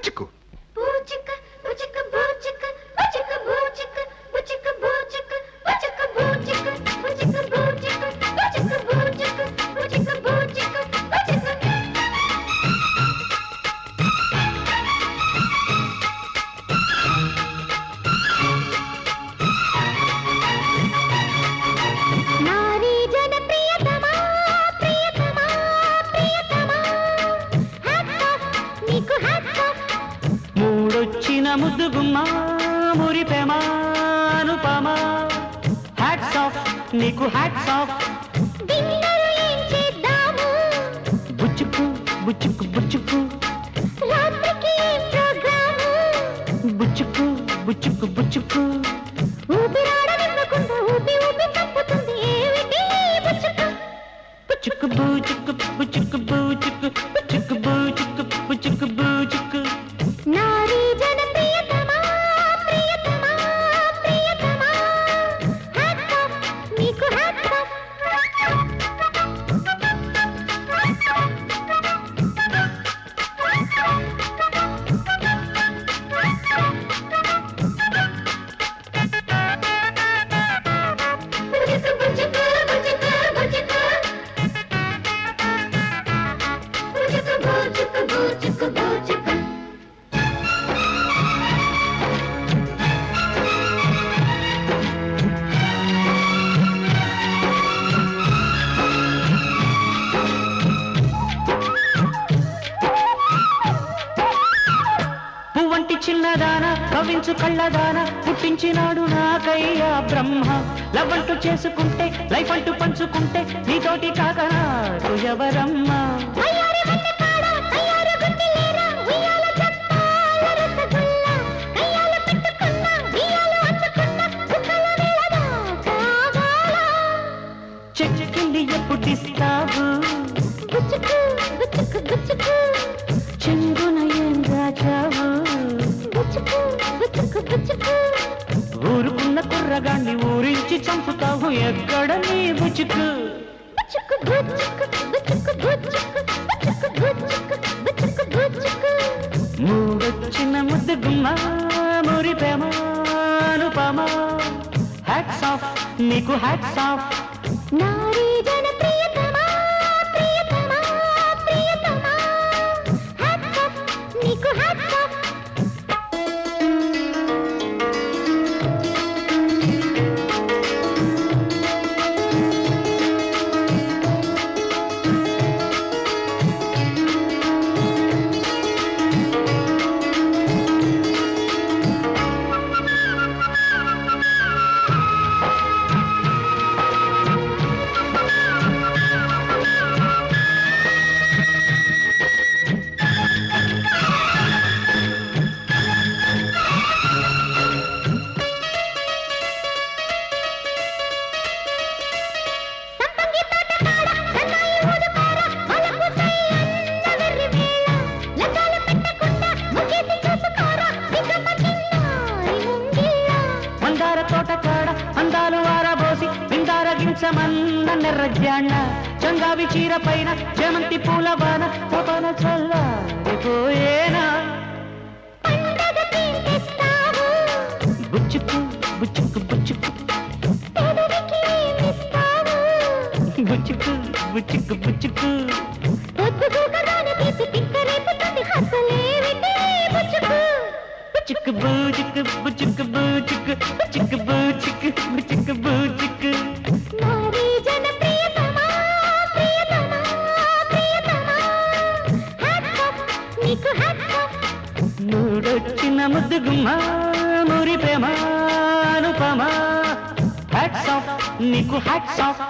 Túrtico. Túrtica. ముద్దు గుమ్మ మురిపెమా అనుపమా. హ్యాట్స్ ఆఫ్ నీకు హ్యాట్స్ ఆఫ్ బుచ్చుకు బుచ్చుకు బుచ్చుకు. బుచ్చుకు బుచ్చుకు బుచ్చుకు? బుచ్చుకు బుచ్చుకు చిన్నదాన కవించు కళ్ళదాన పుట్టించినాడు నాకయ్యా బ్రహ్మ. లవ్ అంటూ చేసుకుంటే లైఫ్ అంటూ పంచుకుంటే నీతోటి కాక నాకు ఎవరమ్మ చెట్టుకుండి ఎప్పుడు ఏం రాజావు? ఊరుకున్న కుర్రగాన్ని ఊరించి చంపుతావు ఎక్కడ నీ బుచుకు మూడొచ్చిన ముద్దు గుమ్మ మురి ప్రేమానుపమా హ్యాట్స్ ఆఫ్ నీకు హ్యాట్స్ ఆఫ్ నారీ జన ప్రియతమా ప్రియతమా. ప్రియతమా హ్యాట్స్ ఆఫ్ నీకు హ్యాట్స్ ఆఫ్ తోట కాడ అందాలు ఆరబోసి విందారగించమన్న నెర్రజాణ చంగావి చీర పైన చేమంతి పూల బాన పవన చల్లారిపోయేనా? బుచ్చుకు బుచ్చుకు బుచ్చుకు బుచ్చుకు బుచ్చుకు బుచ్చుకు చిక్ బూ చిక్ బూ చిక్ బూ చిక్ చిక్ బూ చిక్ బూ చిక్ బూ చిక్ మూడొచ్చిన ముద్దుగుమ్మా మురి ప్రేమానుపమా హ్యాట్స్ ఆఫ్ నీకు హ్యాట్స్ ఆఫ్